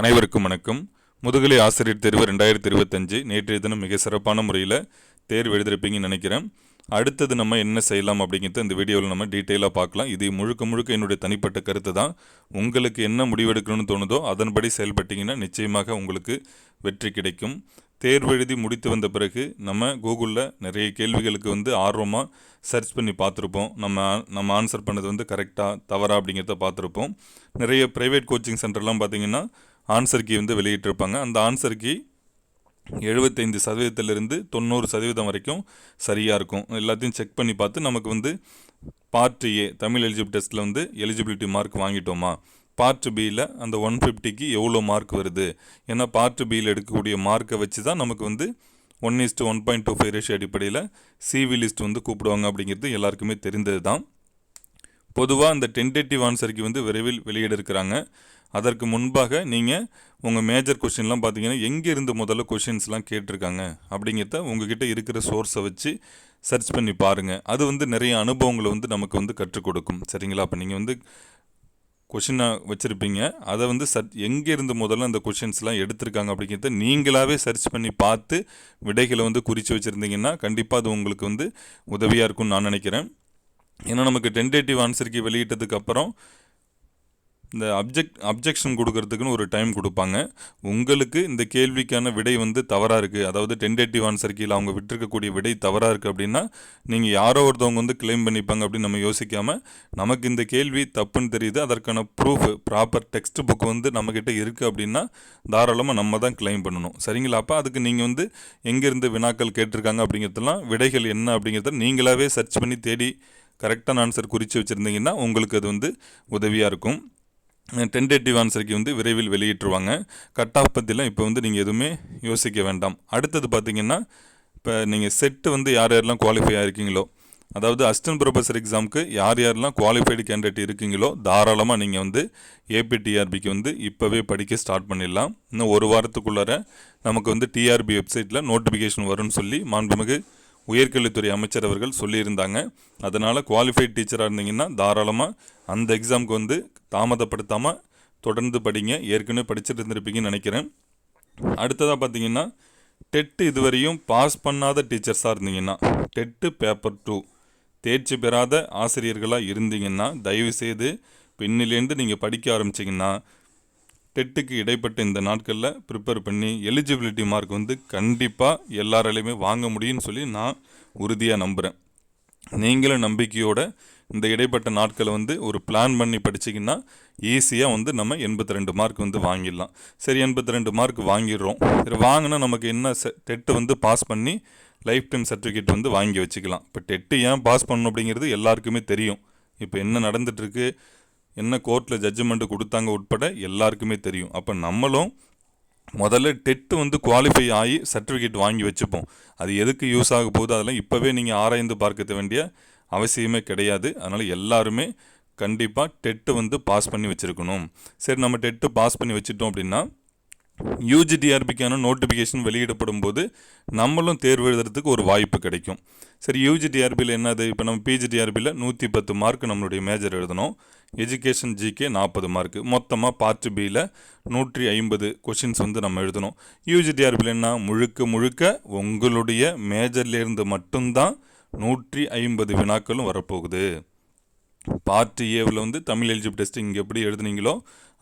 அனைவருக்கும் வணக்கம். முதுகலை ஆசிரியர் தேர்வு ரெண்டாயிரத்தி இருபத்தஞ்சு நேற்றைய தினம் மிக சிறப்பான முறையில் தேர்வு எழுதியிருப்பீங்கன்னு நினைக்கிறேன். அடுத்தது நம்ம என்ன செய்யலாம் அப்படிங்கிறத இந்த வீடியோவில் நம்ம டீட்டெயிலாக பார்க்கலாம். இது முழுக்க முழுக்க என்னுடைய தனிப்பட்ட கருத்து தான். உங்களுக்கு என்ன முடிவெடுக்கணும்னு தோணுதோ அதன்படி செயல்பட்டீங்கன்னா நிச்சயமாக உங்களுக்கு வெற்றி கிடைக்கும். தேர்வு எழுதி முடித்து வந்த பிறகு நம்ம கூகுளில் நிறைய கேள்விகளுக்கு வந்து ஆர்வமாக சர்ச் பண்ணி பார்த்துருப்போம். நம்ம நம்ம ஆன்சர் பண்ணது வந்து கரெக்டாக தவறா அப்படிங்கிறத பார்த்துருப்போம். நிறைய ப்ரைவேட் கோச்சிங் சென்டர்லாம் பார்த்தீங்கன்னா ஆன்சர் கீ வந்து வெளியிட்டிருப்பாங்க. அந்த ஆன்சர் கீ எழுபத்தைந்து சதவீதத்திலிருந்து தொண்ணூறு சதவீதம் வரைக்கும் சரியாக இருக்கும். எல்லாத்தையும் செக் பண்ணி பார்த்து நமக்கு வந்து பார்ட் ஏ தமிழ் எலிஜிபிள் டெஸ்ட்டில் வந்து எலிஜிபிலிட்டி மார்க் வாங்கிட்டோமா? பார்ட் பியில் அந்த ஒன் ஃபிஃப்டிக்கு எவ்வளோ மார்க் வருது? ஏன்னா பார்ட் பியில் எடுக்கக்கூடிய மார்க்கை வச்சு தான் நமக்கு வந்து one is to one point two five ratio அடிப்படையில் சிவி லிஸ்ட் வந்து கூப்பிடுவாங்க அப்படிங்கிறது எல்லாருக்குமே தெரிந்தது தான் பொதுவாக இந்த டென்டேட்டிவ் ஆன்சருக்கு வந்து விரைவில் வெளியிட இருக்கிறாங்க அதற்கு முன்பாக நீங்கள் உங்கள் மேஜர் கொஷின்லாம் பார்த்தீங்கன்னா எங்கே இருந்து முதல்ல கொஷின்ஸ்லாம் கேட்டிருக்காங்க? அப்படிங்கிறத உங்ககிட்ட இருக்கிற சோர்ஸை வச்சு சர்ச் பண்ணி பாருங்கள் அது வந்து நிறைய அனுபவங்களை வந்து நமக்கு வந்து கற்றுக் கொடுக்கும். சரிங்களா? அப்போ நீங்கள் வந்து கொஷினை வச்சுருப்பீங்க. அதை வந்து சர்ச் எங்கே இருந்து முதல்ல அந்த கொஷின்ஸ்லாம் எடுத்திருக்காங்க அப்படிங்கிறத நீங்களாகவே சர்ச் பண்ணி பார்த்து விடைகளை வந்து குறித்து வச்சுருந்தீங்கன்னா கண்டிப்பாக அது உங்களுக்கு வந்து உதவியாக இருக்கும்னு நான் நினைக்கிறேன். ஏன்னா நமக்கு டென்டேட்டிவ் ஆன்சருக்கு வெளியிட்டதுக்கு அப்புறம் இந்த அப்ஜெக்ட் அப்ஜெக்ஷன் கொடுக்கறதுக்குன்னு ஒரு டைம் கொடுப்பாங்க. உங்களுக்கு இந்த கேள்விக்கான விடை வந்து தவறாக இருக்குது அதாவது டென்டேட்டிவ் ஆன்சர் கீழே அவங்க விட்டுருக்கக்கூடிய விடை தவறாக இருக்குது அப்படின்னா நீங்கள் யாரோ ஒருத்தவங்க வந்து கிளைம் பண்ணிப்பாங்க அப்படின்னு நம்ம யோசிக்காமல் நமக்கு இந்த கேள்வி தப்புன்னு தெரியுது. அதற்கான ப்ரூஃப் ப்ராப்பர் டெக்ஸ்ட் புக் வந்து நம்மக்கிட்ட இருக்குது அப்படின்னா தாராளமாக நம்ம தான் கிளைம் பண்ணணும். சரிங்களா? அப்போ அதுக்கு நீங்கள் வந்து எங்கேருந்து வினாக்கள் கேட்டிருக்காங்க அப்படிங்கிறதெல்லாம் விடைகள் என்ன அப்படிங்கிறத நீங்களாகவே சர்ச் பண்ணி தேடி கரெக்டான ஆன்சர் குறித்து வச்சுருந்தீங்கன்னா உங்களுக்கு அது வந்து உதவியாக இருக்கும். டென்டேட்டிவ் ஆன்சருக்கு வந்து விரைவில் வெளியிட்டுருவாங்க. கட் ஆஃப் பற்றிலாம் இப்போ வந்து நீங்கள் எதுவுமே யோசிக்க வேண்டாம். அடுத்தது பார்த்தீங்கன்னா இப்போ நீங்கள் செட்டு வந்து யார் யாரெல்லாம் குவாலிஃபை ஆகிருக்கீங்களோ அதாவது அசிஸ்டன்ட் ப்ரொஃபஸர் எக்ஸாமுக்கு யார் யாரெல்லாம் குவாலிஃபைடு கேண்டிடேட் இருக்கீங்களோ தாராளமாக நீங்கள் வந்து ஏபிடிஆர்பிக்கு வந்து இப்போவே படிக்க ஸ்டார்ட் பண்ணிடலாம். இன்னும் ஒரு வாரத்துக்குள்ளார நமக்கு வந்து டிஆர்பி வெப்சைட்டில் நோட்டிஃபிகேஷன் வரும்னு சொல்லி மாண்புமிகு உயர்கல்வித்துறை அமைச்சர் அவர்கள் சொல்லியிருந்தாங்க. அதனால் குவாலிஃபைட் டீச்சராக இருந்தீங்கன்னா தாராளமாக அந்த எக்ஸாமுக்கு வந்து தாமதப்படுத்தாமல் தொடர்ந்து படிங்க. ஏற்கனவே படிச்சுட்டு இருந்திருப்பீங்கன்னு நினைக்கிறேன். அடுத்ததாக பார்த்தீங்கன்னா டெட்டு இதுவரையும் பாஸ் பண்ணாத டீச்சர்ஸாக இருந்தீங்கன்னா டெட்டு பேப்பர் டூ தேர்ச்சி பெறாத ஆசிரியர்களாக இருந்தீங்கன்னா தயவுசெய்து பின்னிலேருந்து நீங்கள் படிக்க ஆரம்பிச்சிங்கன்னா டெட்டுக்கு இடைப்பட்ட இந்த நாட்களில் ப்ரிப்பேர் பண்ணி எலிஜிபிலிட்டி மார்க் வந்து கண்டிப்பாக எல்லாராலையுமே வாங்க முடியும்னு சொல்லி நான் உறுதியாக நம்புகிறேன் நீங்களும் நம்பிக்கையோட இந்த இடைப்பட்ட நாட்களை வந்து ஒரு பிளான் பண்ணி படிச்சிங்கன்னா ஈஸியாக வந்து நம்ம எண்பத்தி ரெண்டு மார்க் வந்து வாங்கிடலாம். சரி எண்பத்தி ரெண்டு மார்க் வாங்கிடுறோம். சரி வாங்கினா நமக்கு என்ன டெட்டு வந்து பாஸ் பண்ணி லைஃப் டைம் சர்டிஃபிகேட் வந்து வாங்கி வச்சுக்கலாம். இப்போ டெட்டு ஏன் பாஸ் பண்ணணும் அப்படிங்கிறது எல்லாருக்குமே தெரியும். இப்போ என்ன நடந்துகிட்ருக்கு என்ன கோர்ட்டில் ஜட்ஜ்மெண்ட்டு கொடுத்தாங்க உட்பட எல்லாருக்குமே தெரியும். அப்போ நம்மளும் முதல்ல டெட்டு வந்து குவாலிஃபை ஆகி சர்டிஃபிகேட் வாங்கி வச்சுப்போம். அது எதுக்கு யூஸ் ஆக போகுது? அதெல்லாம் இப்போவே நீங்கள் ஆராய்ந்து பார்க்க வேண்டிய அவசியமே கிடையாது. அதனால் எல்லாருமே கண்டிப்பாக டெட்டு வந்து பாஸ் பண்ணி வச்சுருக்கணும். சரி நம்ம டெட்டு பாஸ் பண்ணி வச்சுட்டோம் அப்படின்னா யூஜிடிஆர்பிக்கான நோட்டிஃபிகேஷன் வெளியிடப்படும் போது நம்மளும் தேர்வு எழுதுறதுக்கு ஒரு வாய்ப்பு கிடைக்கும். சரி யூஜிடிஆர்பியில் என்னது? இப்போ நம்ம பிஜிடிஆர்பியில் நூற்றி பத்து மார்க் நம்மளுடைய மேஜர் எழுதணும். எஜுகேஷன் ஜிகே நாற்பது மார்க் மொத்தமாக பார்ட் பியில் நூற்றி ஐம்பது கொஷின்ஸ் வந்து நம்ம எழுதணும். யூஜிடிஆர்பியில் என்ன? முழுக்க முழுக்க உங்களுடைய மேஜர்லேருந்து மட்டும்தான் நூற்றி ஐம்பது வினாக்களும் வரப்போகுது. பார்ட் ஏவில் வந்து தமிழ் எலிஜிபிள் டெஸ்ட் இங்கே எப்படி எழுதுனீங்களோ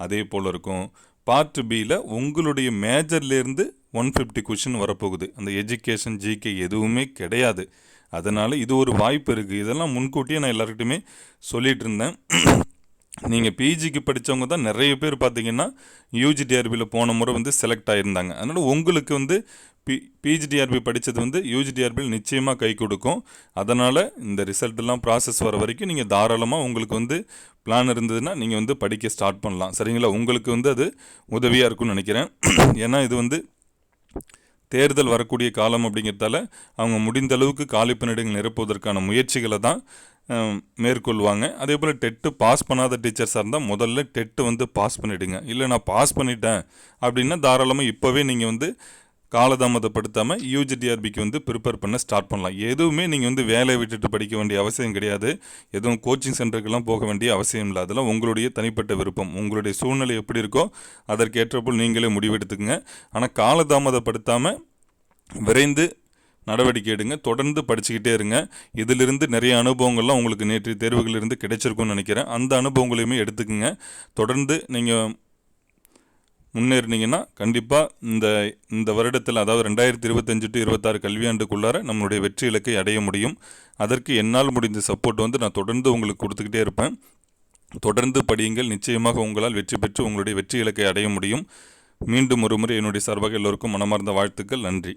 அதே போல் இருக்கும். பார்ட் பியில் உங்களுடைய மேஜர்லேருந்து ஒன் ஃபிஃப்டி கொஷின் வரப்போகுது. அந்த எஜுகேஷன் ஜிகே எதுவுமே கிடையாது. அதனால் இது ஒரு வாய்ப்பு இருக்குது இதெல்லாம் முன்கூட்டியே நான் எல்லாருக்கிட்டையுமே சொல்லிகிட்டு இருந்தேன். நீங்கள் பிஜிக்கு படித்தவங்க தான் நிறைய பேர் பார்த்தீங்கன்னா யூஜிடிஆர்பியில் போன முறை வந்து செலக்ட் ஆகியிருந்தாங்க அதனால் உங்களுக்கு வந்து பி பிஜிடிஆர்பி படித்தது வந்து யூஜிடிஆர்பியில் நிச்சயமாக கை கொடுக்கும். அதனால் இந்த ரிசல்ட்டெல்லாம் ப்ராசஸ் வர வரைக்கும் நீங்கள் தாராளமாக உங்களுக்கு வந்து பிளான் இருந்ததுன்னா நீங்கள் வந்து படிக்க ஸ்டார்ட் பண்ணலாம். சரிங்களா? உங்களுக்கு வந்து அது உதவியாக இருக்கும்னு நினைக்கிறேன். ஏன்னா இது வந்து தேர்தல் வரக்கூடிய காலம் அப்படிங்கிறதால அவங்க முடிந்த அளவுக்கு காலிப்பணியிடங்கள் நிரப்புவதற்கான முயற்சிகளை தான் மேற்கொள்வாங்க. அதே போல் டெட்டு பாஸ் பண்ணாத டீச்சர்ஸாக இருந்தால் முதல்ல டெட்டு வந்து பாஸ் பண்ணிவிடுங்க இல்லை நான் பாஸ் பண்ணிட்டேன் அப்படின்னா தாராளமாக இப்போவே நீங்கள் வந்து காலதாமதப்படுத்தாமல் யூஜிடிஆர்பிக்கு வந்து ப்ரிப்பேர் பண்ண ஸ்டார்ட் பண்ணலாம். எதுவுமே நீங்கள் வந்து வேலையை விட்டுட்டு படிக்க வேண்டிய அவசியம் கிடையாது. எதுவும் கோச்சிங் சென்டருக்கெல்லாம் போக வேண்டிய அவசியம் இல்லை. அதெல்லாம் உங்களுடைய தனிப்பட்ட விருப்பம். உங்களுடைய சூழ்நிலை எப்படி இருக்கோ அதற்கேற்றபோல் நீங்களே முடிவெடுத்துக்குங்க. ஆனால் காலதாமதப்படுத்தாமல் விரைந்து நடவடிக்கை எடுங்க. தொடர்ந்து படிச்சுக்கிட்டே இருங்க. இதிலிருந்து நிறைய அனுபவங்கள்லாம் உங்களுக்கு நேற்று தேர்வுகளிலிருந்து கிடைச்சிருக்கும்னு நினைக்கிறேன். அந்த அனுபவங்களையுமே எடுத்துக்கோங்க. தொடர்ந்து நீங்கள் முன்னேறினீங்கன்னா கண்டிப்பாக இந்த இந்த வருடத்தில் அதாவது ரெண்டாயிரத்தி இருபத்தஞ்சு டு இருபத்தாறு கல்வியாண்டுக்குள்ளார நம்மளுடைய வெற்றி இலக்கை அடைய முடியும். அதற்கு என்னால் முடிந்த சப்போர்ட் வந்து நான் தொடர்ந்து உங்களுக்கு கொடுத்துக்கிட்டே இருப்பேன். தொடர்ந்து படியுங்கள். நிச்சயமாக உங்களால் வெற்றி பெற்று உங்களுடைய வெற்றி இலக்கை அடைய முடியும். மீண்டும் ஒருமுறை என்னுடைய சார்பாக எல்லோருக்கும் மனமார்ந்த வாழ்த்துக்கள். நன்றி.